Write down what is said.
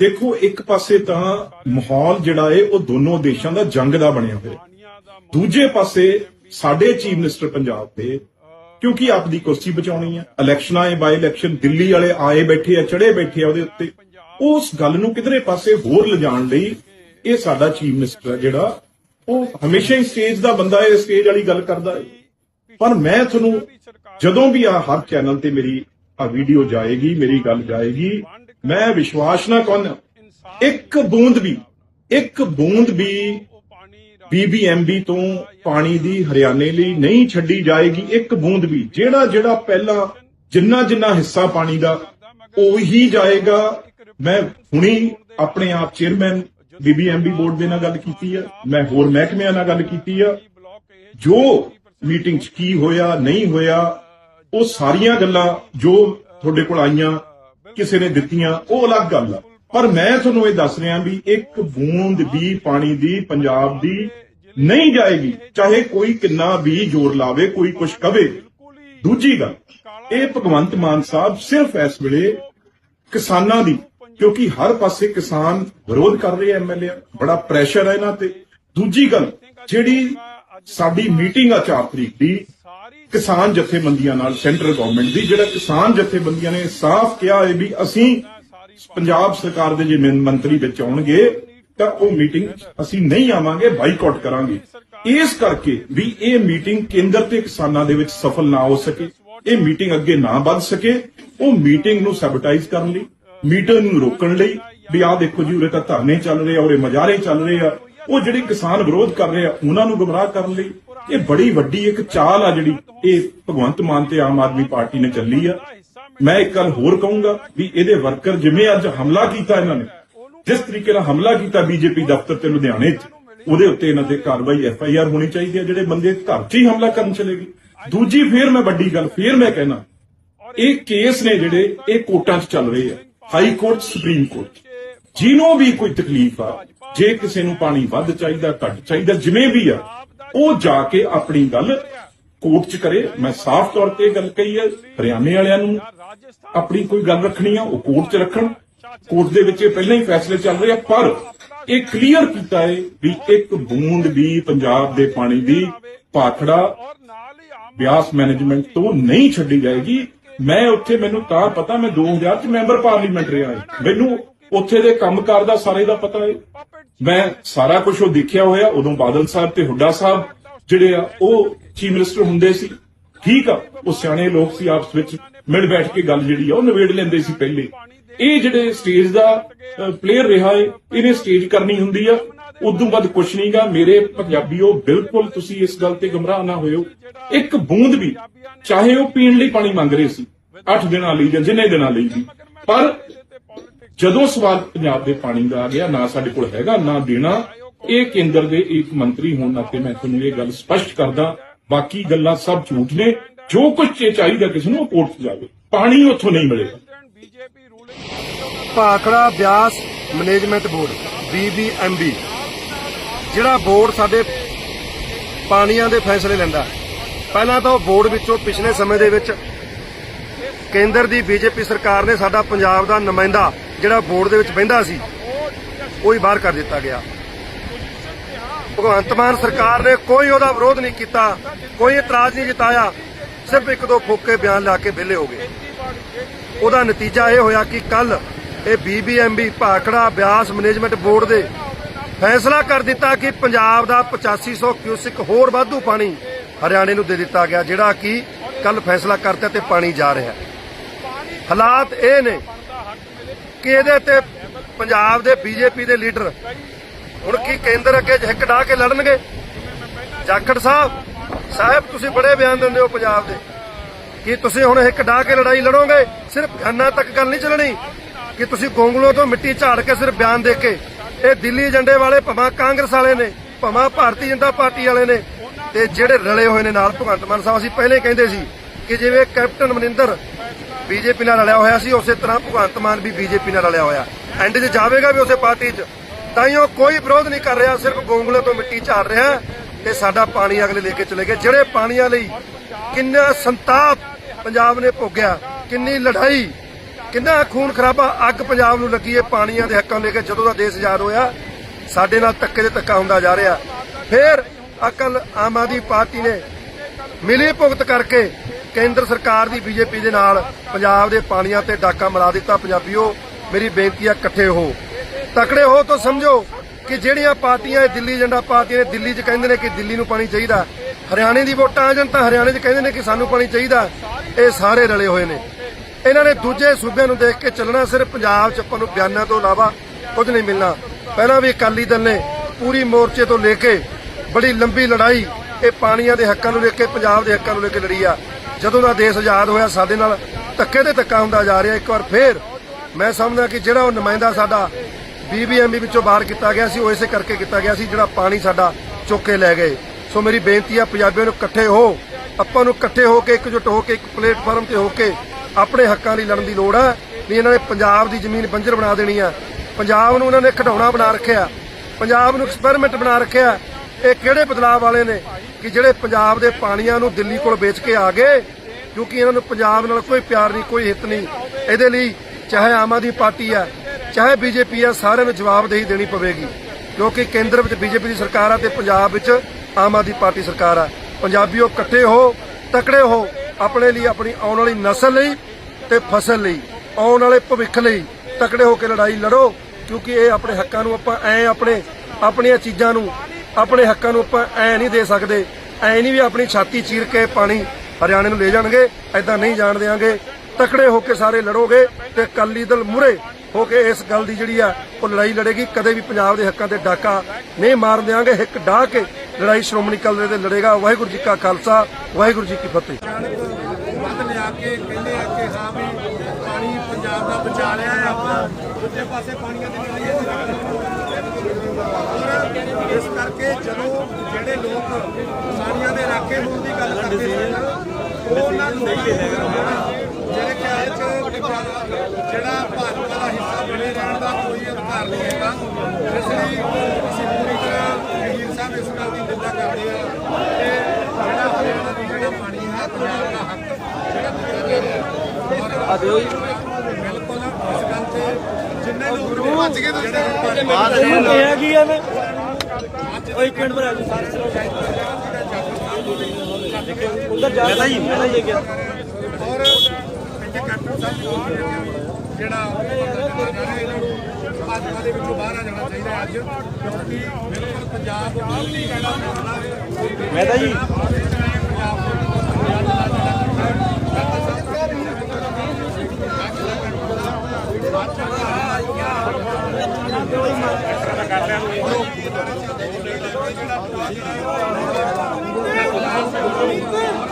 ਦੇਖੋ, ਇੱਕ ਪਾਸੇ ਤਾਂ ਮਾਹੌਲ ਜਿਹੜਾ ਏ, ਉਹ ਦੋਨੋਂ ਦੇਸ਼ਾਂ ਦਾ ਜੰਗ ਦਾ ਬਣਿਆ ਹੋਇਆ ਦੂਜੇ ਪਾਸੇ ਸਾਡੇ ਚੀਫ ਮਿਨਿਸਟਰ ਪੰਜਾਬ ਦੇ, ਕਿਉਂਕਿ ਆਪਦੀ ਕੁਰਸੀ ਬਚਾਉਣੀ ਆ। ਇਲੈਕਸ਼ਨਾਂ ਏ ਬਾਈ ਇਲੈਕਸ਼ਨ, ਦਿੱਲੀ ਵਾਲੇ ਆਏ ਬੈਠੇ ਆ ਚੜੇ ਬੈਠੇ ਆ ਉਹਦੇ ਉੱਤੇ। ਉਸ ਗੱਲ ਨੂੰ ਕਿਧਰੇ ਪਾਸੇ ਹੋਰ ਲਿਜਾਣ ਲਈ ਇਹ ਸਾਡਾ ਚੀਫ ਮਿਨਿਸਟਰ ਜਿਹੜਾ, ਉਹ ਹਮੇਸ਼ਾ ਹੀ ਸਟੇਜ ਦਾ ਬੰਦਾ ਏ, ਸਟੇਜ ਵਾਲੀ ਗੱਲ ਕਰਦਾ ਏ। ਪਰ ਮੈਂ ਤੁਹਾਨੂੰ ਜਦੋਂ ਵੀ ਆ ਹਰ ਚੈਨਲ ਤੇ ਮੇਰੀ ਆ ਵੀਡੀਓ ਜਾਏਗੀ, ਮੇਰੀ ਗੱਲ ਜਾਏਗੀ ਮੈਂ ਵਿਸ਼ਵਾਸ ਨਾ ਕਰਨ। ਇੱਕ ਬੂੰਦ ਵੀ, ਇੱਕ ਬੂੰਦ ਵੀ ਬੀਬੀਐਮਬੀ ਤੋਂ ਪਾਣੀ ਦੀ ਹਰਿਆਣੇ ਲਈ ਨਹੀਂ ਛੱਡੀ ਜਾਏਗੀ। ਇੱਕ ਬੂੰਦ ਵੀ, ਜਿਹੜਾ ਜਿਹੜਾ ਪਹਿਲਾਂ ਜਿੰਨਾ ਜਿੰਨਾ ਹਿੱਸਾ ਪਾਣੀ ਦਾ, ਉਹੀ ਜਾਏਗਾ। ਮੈਂ ਹੁਣੀ ਆਪਣੇ ਆਪ ਚੇਅਰਮੈਨ ਬੀਬੀਐਮਬੀ ਬੋਰਡ ਦੇ ਨਾਲ ਗੱਲ ਕੀਤੀ ਆ, ਮੈਂ ਹੋਰ ਮਹਿਕਮਿਆਂ ਨਾਲ ਗੱਲ ਕੀਤੀ ਆ। ਜੋ ਮੀਟਿੰਗ 'ਚ ਕੀ ਹੋਇਆ, ਨਹੀਂ ਹੋਇਆ, ਉਹ ਸਾਰੀਆਂ ਗੱਲਾਂ ਜੋ ਤੁਹਾਡੇ ਕੋਲ ਆਈਆਂ ਕਿਸੇ ਨੇ ਦਿੱਤੀਆਂ, ਉਹ ਅਲੱਗ ਗੱਲ ਆ। ਪਰ ਮੈਂ ਤੁਹਾਨੂੰ ਇਹ ਦੱਸ ਰਿਹਾ ਵੀ ਇੱਕ ਬੂੰਦ ਵੀ ਪਾਣੀ ਦੀ, ਪੰਜਾਬ ਦੀ ਨਹੀਂ ਜਾਏਗੀ, ਚਾਹੇ ਕੋਈ ਕਿੰਨਾ ਵੀ ਜ਼ੋਰ ਲਾਵੇ, ਕੋਈ ਕੁਛ ਕਵੇ। ਦੂਜੀ ਗੱਲ, ਇਹ ਭਗਵੰਤ ਮਾਨ ਸਾਹਿਬ ਸਿਰਫ ਇਸ ਵੇਲੇ ਕਿਸਾਨਾਂ ਦੀ, ਕਿਉਂਕਿ ਹਰ ਪਾਸੇ ਕਿਸਾਨ ਵਿਰੋਧ ਕਰ ਰਹੇ ਐਮਐਲਏ ਬੜਾ ਪ੍ਰੈਸ਼ਰ ਹੈ ਇਹਨਾਂ ਤੇ। ਦੂਜੀ ਗੱਲ, ਜਿਹੜੀ ਸਾਡੀ ਮੀਟਿੰਗ ਆ 4 ਤਰੀਕ ਦੀ ਕਿਸਾਨ ਜਥੇਬੰਦੀਆਂ ਨਾਲ ਸੈਂਟਰ ਗਵਰਨਮੈਂਟ ਦੀ, ਜਿਹੜਾ ਕਿਸਾਨ ਜਥੇਬੰਦੀਆਂ ਨੇ ਸਾਫ਼ ਕਿਹਾ ਹੈ ਵੀ ਅਸੀਂ ਪੰਜਾਬ ਸਰਕਾਰ ਦੇ ਜੇ ਮੰਤਰੀ ਵਿੱਚ ਆਉਣਗੇ, ਤਾਂ ਉਹ ਮੀਟਿੰਗ ਅਸੀਂ ਨਹੀਂ ਆਵਾਂਗੇ ਬਾਈਕਾਟ ਕਰਾਂਗੇ। ਇਸ ਕਰਕੇ ਵੀ ਇਹ ਮੀਟਿੰਗ ਕੇਂਦਰ ਤੇ ਕਿਸਾਨਾਂ ਦੇ ਵਿੱਚ ਸਫਲ ਨਾ ਹੋ ਸਕੇ। ਇਹ ਮੀਟਿੰਗ ਅੱਗੇ ਨਾ ਵੱਧ ਸਕੇ। ਉਹ ਮੀਟਿੰਗ ਨੂੰ ਸੈਬਟਾਈਜ਼ ਕਰਨ ਲਈ ਮੀਟਿੰਗ ਨੂੰ ਰੋਕਣ ਲਈ, ਵੀ ਆਹ ਦੇਖੋ ਜੀ, ਉਰੇ ਤਾਂ ਧਰਨੇ ਚੱਲ ਰਹੇ ਆ, ਉਰੇ ਮਜਾਰੇ ਚੱਲ ਰਹੇ ਆ। ਉਹ ਜਿਹੜੇ ਕਿਸਾਨ ਵਿਰੋਧ ਕਰ ਰਹੇ ਆ, ਉਹਨਾਂ ਨੂੰ ਗੁੰਮਰਾਹ ਕਰਨ ਲਈ ਇਹ ਬੜੀ ਵੱਡੀ ਇੱਕ ਚਾਲ ਆ ਜਿਹੜੀ ਇਹ ਭਗਵੰਤ ਮਾਨ ਤੇ ਆਮ ਆਦਮੀ ਪਾਰਟੀ ਨੇ ਚੱਲੀ ਆ। ਮੈਂ ਇੱਕ ਗੱਲ ਹੋਰ ਕਹੂੰਗਾ ਵੀ ਇਹਦੇ ਵਰਕਰ ਜਿਵੇਂ ਅੱਜ ਹਮਲਾ ਕੀਤਾ ਇਹਨਾਂ ਨੇ, ਜਿਸ ਤਰੀਕੇ ਨਾਲ ਹਮਲਾ ਕੀਤਾ ਬੀਜੇਪੀ ਦਫ਼ਤਰ ਤੇ ਲੁਧਿਆਣੇ 'ਚ, ਉਹਦੇ ਉੱਤੇ ਇਹਨਾਂ ਤੇ ਕਾਰਵਾਈ ਐਫ ਆਈ ਆਰ ਹੋਣੀ ਚਾਹੀਦੀ ਹੈ ਜਿਹੜੇ ਬੰਦੇ ਘਰ 'ਚ ਹੀ ਹਮਲਾ ਕਰਨ ਚਲੇ ਗਏ ਦੂਜੀ ਫੇਰ ਮੈਂ ਵੱਡੀ ਗੱਲ ਫੇਰ ਮੈਂ ਕਹਿਣਾ, ਇਹ ਕੇਸ ਨੇ ਜਿਹੜੇ ਇਹ ਕੋਰਟਾਂ 'ਚ ਚੱਲ ਰਹੇ ਆ, ਹਾਈ ਕੋਰਟ, ਸੁਪਰੀਮ ਕੋਰਟ ਜਿਹਨੂੰ ਵੀ ਕੋਈ ਤਕਲੀਫ ਆ, ਜੇ ਕਿਸੇ ਨੂੰ ਪਾਣੀ ਵੱਧ ਚਾਹੀਦਾ, ਘੱਟ ਚਾਹੀਦਾ, ਜਿਵੇਂ ਵੀ ਆ ਉਹ ਜਾ ਕੇ ਆਪਣੀ ਗੱਲ ਕੋਰਟ 'ਚ ਕਰੇ। ਮੈਂ ਸਾਫ਼ ਤੌਰ ਤੇ ਗੱਲ ਕਹੀ ਹੈ, ਹਰਿਆਣੇ ਵਾਲਿਆਂ ਨੂੰ ਆਪਣੀ ਕੋਈ ਗੱਲ ਰੱਖਣੀ ਆ, ਉਹ ਕੋਰਟ 'ਚ ਰੱਖਣ। ਕੋਰਟ ਦੇ ਵਿੱਚ ਇਹ ਪਹਿਲਾਂ ਹੀ ਫੈਸਲੇ ਚੱਲ ਰਹੇ ਆ, ਪਰ ਇਹ ਕਲੀਅਰ ਕੀਤਾ ਹੈ ਵੀ ਇੱਕ ਬੂੰਦ ਵੀ ਪੰਜਾਬ ਦੇ ਪਾਣੀ ਦੀ ਪਾਖੜਾ ਬਿਆਸ ਮੈਨੇਜਮੈਂਟ ਤੋਂ ਨਹੀਂ ਛੱਡੀ ਜਾਏਗੀ। ਮੈਂ ਉੱਥੇ ਮੈਨੂੰ ਤਾਂ ਪਤਾ, ਮੈਂ 2000 ਚ ਮੈਂਬਰ ਪਾਰਲੀਮੈਂਟ ਰਿਹਾ ਹਾਂ। ਮੈਨੂੰ ਉੱਥੇ ਦੇ ਕੰਮਕਾਰ ਦਾ ਸਾਰੇ ਦਾ ਪਤਾ ਹੈ। ਮੈਂ ਸਾਰਾ ਕੁਝ ਉਹ ਦੇਖਿਆ ਹੋਇਆ, ਉਦੋਂ ਬਾਦਲ ਸਾਹਿਬ ਤੇ ਹੁੱਡਾ ਸਾਹਿਬ ਜਿਹੜੇ ਆ, ਉਹ ਚੀਫ ਮਿਨਿਸਟਰ ਹੁੰਦੇ ਸੀ। ਠੀਕ ਆ, ਉਹ ਸਿਆਣੇ ਲੋਕ ਸੀ ਆਪਸ ਵਿੱਚ, ਮਿਲ ਬੈਠ ਕੇ ਗੱਲ ਜਿਹੜੀ ਆ, ਉਹ ਨਿਬੇੜ ਲੈਂਦੇ ਸੀ ਪਹਿਲੇ। ਇਹ ਜਿਹੜੇ ਸਟੇਜ ਦਾ ਪਲੇਅਰ ਰਿਹਾ ਏ, ਇਹਨੇ ਸਟੇਜ ਕਰਨੀ ਹੁੰਦੀ ਆ। ਉਦੋਂ ਬਾਅਦ ਕੁਛ ਨਹੀਂਗਾ ਮੇਰੇ ਪੰਜਾਬੀਓ, ਬਿਲਕੁਲ ਤੁਸੀਂ ਇਸ ਗੱਲ ਤੇ ਗਮਰਾਹ ਨਾ ਹੋਇਓ। ਇੱਕ ਬੂੰਦ ਵੀ, ਚਾਹੇ ਉਹ ਪੀਣ ਲਈ ਪਾਣੀ ਮੰਗ ਰਹੇ ਸੀ 8 ਦਿਨਾਂ ਲਈ ਜਾਂ ਜਿੰਨੇ ਦਿਨਾਂ ਲਈ ਵੀ। ਪਰ ਜਦੋਂ ਸਵਾਲ ਪੰਜਾਬ ਦੇ ਪਾਣੀ ਦਾ ਆ ਗਿਆ, ਨਾ ਸਾਡੇ ਕੋਲ ਹੈਗਾ, ਨਾ ਦੇਣਾ। ਇਹ ਕੇਂਦਰ ਦੇ ਇੱਕ ਮੰਤਰੀ ਹੋਣ ਨਾਤੇ ਮੈਂ ਤੁਹਾਨੂੰ ਇਹ ਗੱਲ ਸਪਸ਼ਟ ਕਰਦਾ, ਬਾਕੀ ਗੱਲਾਂ ਸਭ ਝੂਠ ਨੇ। ਜੋ ਕੁਝ ਚਾਹੀਦਾ ਕਿਸੇ ਨੂੰ ਕੋਰਟ 'ਚ ਜਾਵੇ। ਪਾਣੀ ਉੱਥੋਂ ਨਹੀਂ ਮਿਲੇਗਾ। Bhakra Beas management board BBMB ਜਿਹੜਾ ਬੋਰਡ ਸਾਡੇ ਪਾਣੀਆਂ ਦੇ ਫੈਸਲੇ ਲੈਂਦਾ ਪਹਿਲਾਂ ਤਾਂ ਉਹ ਬੋਰਡ ਵਿੱਚੋਂ ਪਿਛਲੇ ਸਮੇਂ ਦੇ ਵਿੱਚ ਕੇਂਦਰ ਦੀ ਬੀਜੇਪੀ ਸਰਕਾਰ ਨੇ ਸਾਡਾ ਪੰਜਾਬ ਦਾ ਨੁਮਾਇੰਦਾ ਜਿਹੜਾ ਬੋਰਡ ਦੇ ਵਿੱਚ ਬਹਿੰਦਾ ਸੀ, ਉਹ ਹੀ ਬਾਹਰ ਕਰ ਦਿੱਤਾ ਗਿਆ। ਭਗਵੰਤ ਮਾਨ ਸਰਕਾਰ ਨੇ ਕੋਈ ਉਹਦਾ ਵਿਰੋਧ ਨਹੀਂ ਕੀਤਾ, ਕੋਈ ਇਤਰਾਜ਼ ਨਹੀਂ ਜਤਾਇਆ, ਸਿਰਫ ਇੱਕ ਦੋ ਫੋਕੇ ਬਿਆਨ ਲਾ ਕੇ ਵਿਹਲੇ ਹੋ ਗਏ। ਉਹਦਾ ਨਤੀਜਾ ਇਹ ਹੋਇਆ ਕਿ ਕੱਲ ਇਹ BBMB Bhakra Beas management board ਦੇ ਫੈਸਲਾ ਕਰ ਦਿੱਤਾ ਕਿ ਪੰਜਾਬ ਦਾ 8500 ਕਿਊਸਿਕ ਹੋਰ ਵਾਧੂ ਪਾਣੀ ਹਰਿਆਣੇ ਨੂੰ ਦੇ ਦਿੱਤਾ ਗਿਆ, ਜਿਹੜਾ ਕਿ ਕੱਲ ਫੈਸਲਾ ਕਰਤਾ ਤੇ ਪਾਣੀ ਜਾ ਰਿਹਾ ਹਾਲਾਤ ਇਹ ਨੇ ਕਿ ਇਹਦੇ ਤੇ ਪੰਜਾਬ ਦੇ ਬੀਜੇਪੀ ਦੇ ਲੀਡਰ ਹੁਣ ਕੀ ਕੇਂਦਰ ਅੱਗੇ ਹਿੱਕ ਢਾ ਕੇ ਲੜਨਗੇ? ਜਾਖੜ ਸਾਹਿਬ ਸਾਹਿਬ, ਤੁਸੀਂ ਬੜੇ ਬਿਆਨ ਦਿੰਦੇ ਹੋ ਪੰਜਾਬ ਦੇ। ਕਿ ਤੁਸੀਂ ਹੁਣ ਇੱਕ ਢਾ ਕੇ ਲੜਾਈ ਲੜੋਗੇ? ਸਿਰਫ ਬਿਆਨਾਂ ਤੱਕ ਗੱਲ ਨਹੀਂ ਚੱਲਣੀ। ਕਿ ਤੁਸੀਂ ਗੋਂਗਲੋਂ ਤੋਂ ਮਿੱਟੀ ਝਾੜ ਕੇ ਸਿਰਫ ਬਿਆਨ ਦੇ ਕੇ ਇਹ ਦਿੱਲੀ ਏਜੰਡੇ ਵਾਲੇ ਭਾਵੇਂ ਕਾਂਗਰਸ ਵਾਲੇ ਨੇ, ਭਾਵੇਂ ਭਾਰਤੀ ਜਨਤਾ ਪਾਰਟੀ ਵਾਲੇ ਨੇ, ਤੇ ਜਿਹੜੇ ਰਲੇ ਹੋਏ ਨੇ ਨਾਲ ਭਗਵੰਤ ਮਾਨ ਸਾਹਿਬ, ਅਸੀਂ ਪਹਿਲੇ ਕਹਿੰਦੇ ਸੀ ਕਿ ਜਿਵੇਂ ਕੈਪਟਨ ਮਨਿੰਦਰ ਬੀਜੇਪੀ ਨਾਲ ਰਲਿਆ ਹੋਇਆ ਸੀ, ਉਸੇ ਤਰ੍ਹਾਂ ਭਗਵੰਤ ਮਾਨ ਵੀ ਬੀਜੇਪੀ ਨਾਲ ਰਲਿਆ ਹੋਇਆ। ਐਂਡ 'ਚ ਜਾਵੇਗਾ ਵੀ ਉਸੇ ਪਾਰਟੀ 'ਚ। ਤਾਈਓ ਕੋਈ ਵਿਰੋਧ ਨਹੀਂ ਕਰ ਰਿਹਾ, ਸਿਰਫ ਗੋਂਗਲੇ ਤੋਂ ਮਿੱਟੀ ਝਾੜ ਰਿਹਾ ਤੇ ਸਾਡਾ ਪਾਣੀ ਅਗਲੇ ਲੈ ਕੇ ਚਲੇ ਗਏ। ਜਿਹੜੇ ਪਾਣੀਆਂ ਲਈ ਕਿੰਨਾ ਸੰਤਾਪ ਪੰਜਾਬ ਨੇ ਭੋਗਿਆ, ਕਿੰਨੀ ਲੜਾਈ, ਕਿੰਨਾ ਖੂਨ ਖਰਾਬਾ, ਅੱਗ ਪੰਜਾਬ ਨੂੰ ਲੱਗੀ ਏ ਪਾਣੀਆਂ ਦੇ ਹੱਕਾਂ ਨੂੰ ਲੈ ਕੇ ਜਦੋਂ ਦਾ ਦੇਸ਼ ਆਜ਼ਾਦ ਹੋਇਆ, ਸਾਡੇ ਨਾਲ ਧੱਕੇ ਦੇ ਧੱਕਾ ਹੁੰਦਾ ਜਾ ਰਿਹਾ। ਫਿਰ ਅਕਲ ਆਮ ਆਦਮੀ ਪਾਰਟੀ ਨੇ ਮਿਲੀ ਭੁਗਤ ਕਰਕੇ ਕੇਂਦਰ ਸਰਕਾਰ ਦੀ ਬੀਜੇਪੀ ਦੇ ਨਾਲ ਪੰਜਾਬ ਦੇ ਪਾਣੀਆਂ ਤੇ ਡਾਕਾ ਮਰਾ ਦਿੱਤਾ। ਪੰਜਾਬੀਓ, ਮੇਰੀ ਬੇਨਤੀ ਆ, ਇਕੱਠੇ ਹੋ। ਤਕੜੇ ਹੋ ਤਾਂ ਸਮਝੋ ਕਿ ਜਿਹੜੀਆਂ ਪਾਰਟੀਆਂ ਇਹ ਦਿੱਲੀ ਏਜੰਡਾ ਪਾਰਟੀਆਂ ਨੇ, ਦਿੱਲੀ 'ਚ ਕਹਿੰਦੇ ਨੇ ਕਿ ਦਿੱਲੀ ਨੂੰ ਪਾਣੀ ਚਾਹੀਦਾ। ਹਰਿਆਣੇ ਦੀ ਵੋਟਾਂ ਆ ਜਾਣ ਤਾਂ ਹਰਿਆਣੇ 'ਚ ਕਹਿੰਦੇ ਨੇ ਕਿ ਸਾਨੂੰ ਪਾਣੀ ਚਾਹੀਦਾ। ਇਹ ਸਾਰੇ ਰਲੇ ਹੋਏ ਨੇ। ਇਹਨਾਂ ਨੇ ਦੂਜੇ ਸੂਬਿਆਂ ਨੂੰ ਦੇਖ ਕੇ ਚੱਲਣਾ ਸਿਰਫ ਪੰਜਾਬ 'ਚ ਆਪਾਂ ਨੂੰ ਬਿਆਨਾਂ ਤੋਂ ਇਲਾਵਾ ਕੁਝ ਨਹੀਂ ਮਿਲਣਾ। ਪਹਿਲਾਂ ਵੀ ਅਕਾਲੀ ਦਲ ਨੇ ਪੂਰੀ ਮੋਰਚੇ ਤੋਂ ਲੈ ਕੇ ਬੜੀ ਲੰਬੀ ਲੜਾਈ ਇਹ ਪਾਣੀਆਂ ਦੇ ਹੱਕਾਂ ਨੂੰ ਲੈ ਕੇ, ਪੰਜਾਬ ਦੇ ਹੱਕਾਂ ਨੂੰ ਲੈ ਕੇ ਲੜੀ ਆ। ਜਦੋਂ ਦਾ ਦੇਸ਼ ਆਜ਼ਾਦ ਹੋਇਆ ਸਾਡੇ ਨਾਲ, ਧੱਕੇ ਤੇ ਧੱਕਾ ਹੁੰਦਾ ਜਾ ਰਿਹਾ। ਇੱਕ ਵਾਰ ਫੇਰ ਮੈਂ ਸਮਝਦਾ ਕਿ ਜਿਹੜਾ ਉਹ ਨੁਮਾਇੰਦਾ ਸਾਡਾ ਬੀਬੀਐਮਬੀ ਵਿੱਚੋਂ ਬਾਹਰ ਕੀਤਾ ਗਿਆ ਸੀ, ਉਹ ਇਸੇ ਕਰਕੇ ਕੀਤਾ ਗਿਆ ਸੀ ਜਿਹੜਾ ਪਾਣੀ ਸਾਡਾ ਚੁੱਕ ਕੇ ਲੈ ਗਏ। ਸੋ ਮੇਰੀ ਬੇਨਤੀ ਆ, ਪੰਜਾਬੀਆਂ ਨੂੰ ਇਕੱਠੇ ਹੋ, ਆਪਾਂ ਨੂੰ ਇਕੱਠੇ ਹੋ ਕੇ, ਇਕਜੁੱਟ ਹੋ ਕੇ, ਇੱਕ ਪਲੇਟਫਾਰਮ ਤੇ ਹੋ ਕੇ ਆਪਣੇ ਹੱਕਾਂ ਲਈ ਲੜਨ ਦੀ ਲੋੜ ਆ। ਨਹੀਂ ਇਹਨਾਂ ਨੇ ਪੰਜਾਬ ਦੀ ਜ਼ਮੀਨ ਬੰਜਰ ਬਣਾ ਦੇਣੀ ਆ। ਪੰਜਾਬ ਨੂੰ ਇਹਨਾਂ ਨੇ ਖਿਡੌਣਾ ਬਣਾ ਰੱਖਿਆ। ਪੰਜਾਬ ਨੂੰ ਐਕਸਪੈਰੀਮੈਂਟ ਬਣਾ ਰੱਖਿਆ। ਇਹ ਕਿਹੜੇ ਬਦਲਾਅ ਵਾਲੇ ਨੇ ਕਿ ਜਿਹੜੇ ਪੰਜਾਬ ਦੇ ਪਾਣੀਆਂ ਨੂੰ ਦਿੱਲੀ ਕੋਲ ਵੇਚ ਕੇ ਆ ਗਏ? ਕਿਉਂਕਿ ਇਹਨਾਂ ਨੂੰ ਪੰਜਾਬ ਨਾਲ ਕੋਈ ਪਿਆਰ ਨਹੀਂ, ਕੋਈ ਹਿੱਤ ਨਹੀਂ। ਇਹਦੇ ਲਈ ਚਾਹੇ ਆਮ ਆਦਮੀ ਪਾਰਟੀ ਆ ਚਾਹੇ ਬੀਜੇਪੀ ਆ ਸਾਰਿਆਂ ਨੂੰ ਜਵਾਬਦੇਹੀ ਦੇਣੀ ਪਵੇਗੀ। ਕਿਉਂਕਿ ਕੇਂਦਰ ਵਿੱਚ ਬੀਜੇਪੀ ਦੀ ਸਰਕਾਰ ਆ ਤੇ ਪੰਜਾਬ ਵਿੱਚ ਆਮ ਆਦਮੀ ਪਾਰਟੀ ਸਰਕਾਰ ਆ। ਪੰਜਾਬੀਓ ਇਕੱਠੇ ਹੋ, ਤਕੜੇ ਹੋ, ਆਪਣੇ ਲਈ ਆਪਣੀ ਆਉਣ ਵਾਲੀ ਨਸਲ ਲਈ ਤੇ ਫਸਲ ਲਈ, ਆਉਣ ਵਾਲੇ ਭਵਿੱਖ ਲਈ ਤਕੜੇ ਹੋ ਕੇ ਲੜਾਈ ਲੜੋ। ਕਿਉਂਕਿ ਇਹ ਆਪਣੇ ਹੱਕਾਂ ਨੂੰ ਆਪਾਂ ਐ ਆਪਣੇ, ਆਪਣੀਆਂ ਚੀਜ਼ਾਂ ਨੂੰ ਆਪਣੇ ਹੱਕਾਂ ਨੂੰ ਆਪਾਂ ਐ ਨਹੀਂ ਦੇ ਸਕਦੇ, ਐ ਨਹੀਂ ਵੀ ਆਪਣੀ ਛਾਤੀ ਚੀਰ ਕੇ ਪਾਣੀ ਹਰਿਆਣੇ ਨੂੰ ਲੈ ਜਾਣਗੇ ਐਦਾਂ ਨਹੀਂ ਜਾਣ ਦੇਵਾਂਗੇ ਤਕੜੇ ਹੋ ਕੇ ਸਾਰੇ ਲੜੋਗੇ ਤੇ ਅਕਾਲੀ ਦਲ ਮੁਰੇ ਹੋ ਕੇ ਇਸ ਗੱਲ ਦੀ ਜਿਹੜੀ ਆ, ਉਹ ਲੜਾਈ ਲੜੇਗੀ। ਕਦੇ ਵੀ ਪੰਜਾਬ ਦੇ ਹੱਕਾਂ ਤੇ ਡਾਕਾ ਨਹੀਂ ਮਾਰ ਦਿਆਂਗੇ। ਹਿੱਕ ਡਾਹ ਕੇ ਲੜਾਈ ਸ਼੍ਰੋਮਣੀ ਅਕਾਲੀ ਦਲ ਦੇ ਲੜੇਗਾ। ਵਾਹਿਗੁਰੂ ਜੀ ਕਾ ਖਾਲਸਾ, ਵਾਹਿਗੁਰੂ ਜੀ ਕੀ ਫਤਿਹ। ਵੱਧ ਲਿਆ ਕੇ ਕਹਿੰਦੇ ਆ ਕਿ ਹਾਂ ਵੀ ਪਾਣੀ ਪੰਜਾਬ ਦਾ ਬਚਾ ਲਿਆ ਆਪਾਂ ਦੂਜੇ ਪਾਸੇ ਪਾਣੀਆਂ ਦੀ ਲੜਾਈ ਇਸ ਕਰਕੇ ਜਦੋਂ ਜਿਹੜੇ ਲੋਕ ਪਾਣੀਆਂ ਦੇ ਰਾਖੇ ਹੋਣ ਦੀ ਗੱਲ ਕਰਦੇ ਸਨ ਉਹ ਉਹਨਾਂ ਨੂੰ ਜਿਹੜੇ ਖਿਆਲ ਚ ਜਿਹੜਾ ਭਾਜਪਾ ਦਾ ਹਿੱਸਾ ਬਣੇ ਰਹਿਣ ਦਾ ਕੋਈ ਅਧਿਕਾਰ ਨਹੀਂ ਹੈਗਾ। ਇਸ ਲਈ ਅਸੀਂ ਪੂਰੀ ਤਰ੍ਹਾਂ ਵਜ਼ੀਰ ਸਾਹਿਬ ਇਸ ਗੱਲ ਦੀ ਨਿੰਦਾ ਕਰਦੇ ਆ ਕਿ ਜਿਹੜਾ ਹਰਿਆਣਾ ਦਾ ਜਿਹੜਾ ਪਾਣੀ ਹੈ ਪੰਜਾਬ ਦਾ ਹੱਕ ਜਿਹੜਾ ਬਿਲਕੁਲ ਇਸ ਗੱਲ ਤੇ ਜਿੰਨੇ ਲੋਕ ਭੱਜ ਗਏ ਤੁਸੀਂ ਬਾਤ ਕਿਹਾ ਕੀ ਆ ਮੈਂ ਉਹ ਇੱਕ ਮਿੰਟ ਆ ਜਾ ਉਧਰ ਜਾ ਮੈਂ ਜੀ ਮੈਂ ਲੈ ਗਿਆ ਔਰ ਇੱਥੇ ਕੈਪਟਨ ਸਾਹਿਬ ਜਿਹੜਾ ਭਾਜਪਾ ਦੇ ਵਿੱਚੋਂ ਬਾਹਰ ਆ ਜਾਣਾ ਚਾਹੀਦਾ ਹੈ ਅੱਜ ਕਿਉਂਕਿ ਬਿਲਕੁਲ ਪੰਜਾਬ ਨਹੀਂ ਕਹਿਣਾ ਚਾਹੁੰਦਾ ਮੈਂ ਤਾਂ ਜੀ। ਸਰਕਾਰ ਦੇ ਵਿੱਚ ਬਾਹਰ ਆ ਜਾਣਾ ਚਾਹੀਦਾ